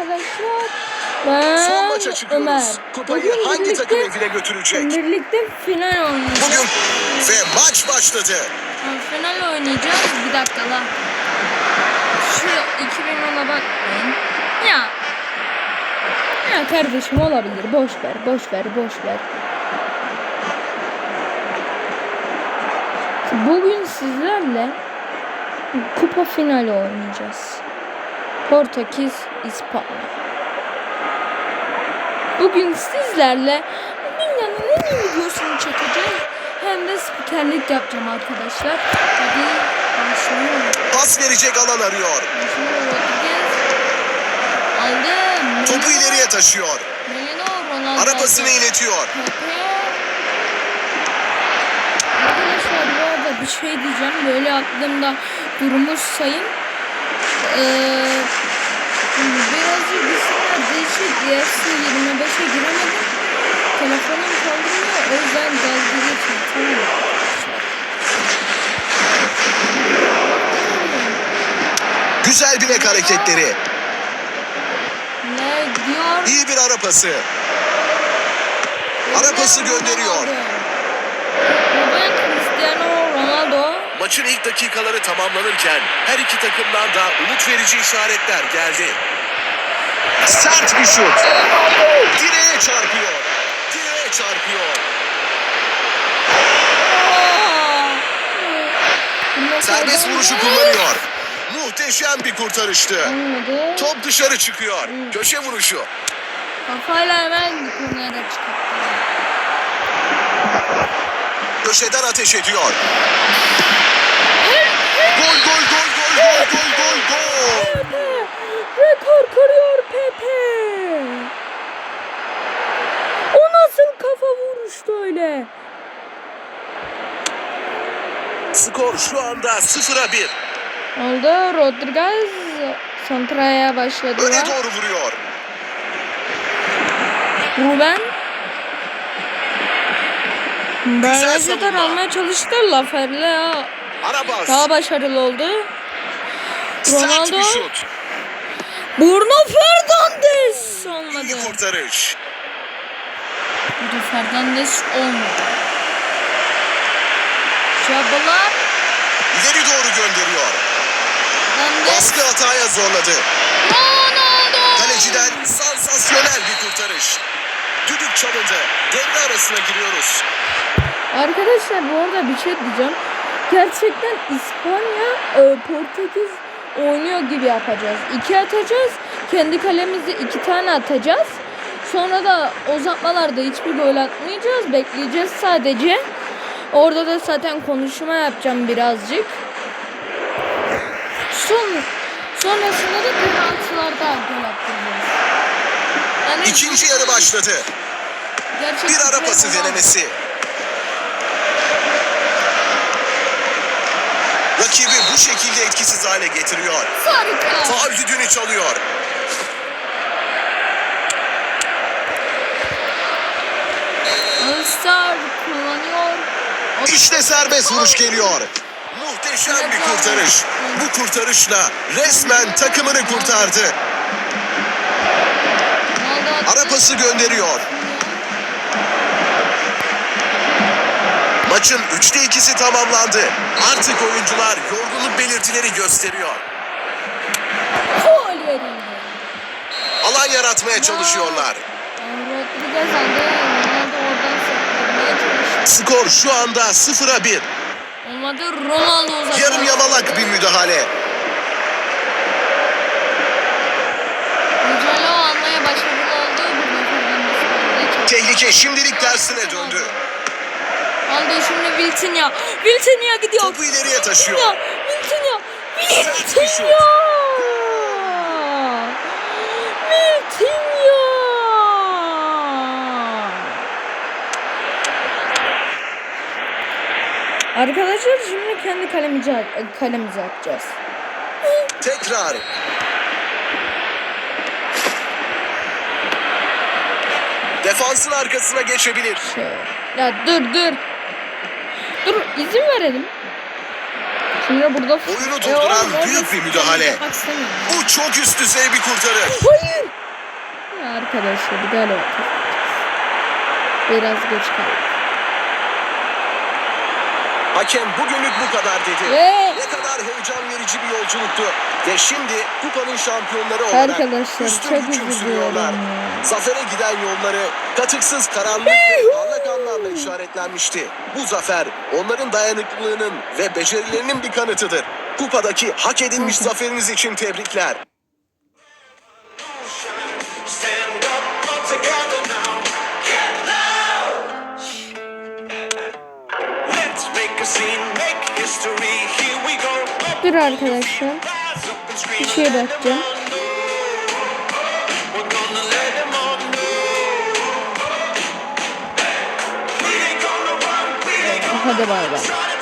arkadaşlar. Ben Son maça çıkıyoruz. Ömer. Kupayı Bugün hangi birlikte- takım evine götürecek? Birlikte final oynayacağız. Bugün ve maç başladı. Ha, Final oynayacağız. Bir dakika lan. Şu 2010'a bakmayın. Ya. Ya kardeşim olabilir. Boş ver, boş ver, boş ver. Bugün sizlerle kupa finali oynayacağız. Portekiz, İspanya. Bugün sizlerle dünyanın en iyi videosunu çekeceğim. Hem de spikerlik yapacağım arkadaşlar. Hadi başlayalım. Pas verecek alan arıyor. Başlayalım. Rodriguez. Aldı. Topu ileriye taşıyor. Melino, Ronaldo. Ara pasını iletiyor. Arkadaşlar bu arada bir şey diyeceğim. Böyle aklımda durmuş sayın. Ee, birazcık isimler değişik. Diğersi 25'e giremedim. Telefonum kaldırmıyor. O yüzden dalga geçmiyor. Tamam? Güzel bilek hareketleri. Ne diyor? İyi bir ara pası. Ara pası gönderiyor. Ruben Cristiano Ronaldo. Maçın ilk dakikaları tamamlanırken her iki takımdan da umut verici işaretler geldi. Sert bir şut. Direğe çarpıyor. Direğe çarpıyor. Serbest vuruşu kullanıyor. Muhteşem bir kurtarıştı. Olmadı. Top dışarı çıkıyor. Köşe vuruşu. Kafayla hemen kornere çıkarttı. Köşeden ateş ediyor. Gol gol gol gol gol gol gol gol. Pepe! Rekor kırıyor Pepe! O nasıl kafa vuruştu öyle? Skor şu anda 0'a 1. Oldu Rodriguez Santra'ya başladı. Öne doğru vuruyor. Ruben Barajı savunma. daralmaya çalıştı Laferle daha başarılı oldu. Ronaldo. Bruno Fernandes İyi olmadı. kurtarış. Bruno Fernandes olmadı. Çabalar İleri doğru gönderiyor. Fernandes Baskı hataya zorladı. Ronaldo Kaleciden sansasyonel bir kurtarış. Düdük çalındı. Devre arasına giriyoruz. Arkadaşlar bu arada bir şey diyeceğim. Gerçekten İspanya e, Portekiz oynuyor gibi yapacağız. İki atacağız. Kendi kalemizi iki tane atacağız. Sonra da uzatmalarda hiçbir gol atmayacağız. Bekleyeceğiz sadece. Orada da zaten konuşma yapacağım birazcık. Son sonrasında da penaltılarda gol attıracağız. Yani İkinci yarı başladı. Gerçekten Bir ara pası denemesi. Rakibi bu şekilde etkisiz hale getiriyor. Harika. Faul düdüğünü çalıyor. All-Star kullanıyor. İşte serbest vuruş geliyor. Muhteşem bir kurtarış. Bu kurtarışla resmen takımını kurtardı. Ara pası gönderiyor. Maçın üçte ikisi tamamlandı. Artık oyuncular yorgunluk belirtileri gösteriyor. Gol verildi. Alan yaratmaya çalışıyorlar. Skor şu anda 0'a 1. Olmadı. Ronaldo uzattı. Yarım yamalak bir müdahale. Mücadele almaya başarılı oldu. Bruno Fernandes Tehlike şimdilik tersine döndü. Aldı şimdi Vitinha. Vitinha gidiyor. Topu ileriye taşıyor. Vitinha. Vitinha. Vitinha. Arkadaşlar şimdi kendi kalemize, kalemize atacağız. Tekrar. Defansın arkasına geçebilir. Ya dur dur. Dur izin verelim. Şimdi burada... Oyunu E, durduran oğlum, büyük bir müdahale. Bu çok üst düzey bir kurtarı. Hayır. Ya arkadaşlar galiba kazanacağız. Biraz geç kaldık. Hakem bugünlük bu kadar dedi. Ve kadar heyecan verici bir yolculuktu. Ve şimdi kupanın şampiyonları olarak arkadaşlar üstün çok hüküm sürüyorlar. Zafere giden yolları katıksız karanlık ve parlak anlarla işaretlenmişti. Bu zafer onların dayanıklılığının ve becerilerinin bir kanıtıdır. Kupadaki hak edilmiş zaferiniz için tebrikler. History. Here Dur arkadaşlar. Bir şeye bakacağım. Hadi bay bay.